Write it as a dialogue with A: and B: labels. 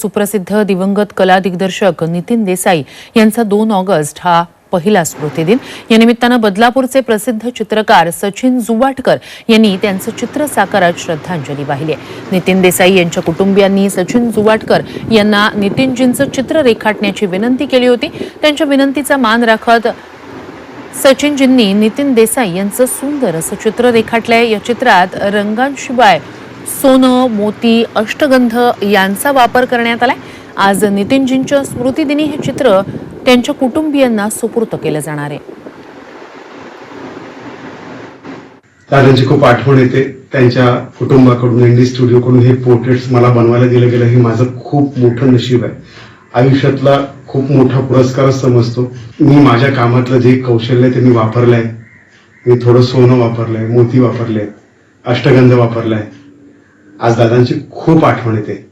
A: सुप्रसिद्ध दिवंगत कला दिग्दर्शक नितीन देसाई यांचा दोन ऑगस्ट हा पहिला स्मृतिदिन या निमित्तानं बदलापूरचे प्रसिद्ध चित्रकार सचिन जुवाटकर यांनी त्यांचं चित्र साकारात श्रद्धांजली वाहिली आहे. नितीन देसाई यांच्या कुटुंबियांनी सचिन जुवाटकर यांना नितीनजींचं चित्र रेखाटण्याची विनंती केली होती. त्यांच्या विनंतीचा मान राखत सचिनजींनी नितीन देसाई यांचं सुंदर असं चित्र रेखाटलंय. या चित्रात रंगांशिवाय सोनं मोती अष्टगंध यांचा वापर करण्यात आलाय. आज नितीनजींच्या स्मृतिदिनी हे चित्र त्यांच्या कुटुंबियांना सुपूर्त केलं जाणार आहे.
B: दादांची खूप आठवण येते. त्यांच्या कुटुंबाकडून इंडी स्टुडिओकडून हे पोर्ट्रेट्स मला बनवायला दिलं गेलं हे माझं खूप मोठं नशीब आहे. आयुष्यातला खूप मोठा पुरस्कारच समजतो. मी माझ्या कामातलं जे कौशल्य आहे ते मी वापरलंय. मी थोडं सोनं वापरलंय मोती वापरले अष्टगंध वापरलाय. आज दादांची खूप आठवण येते.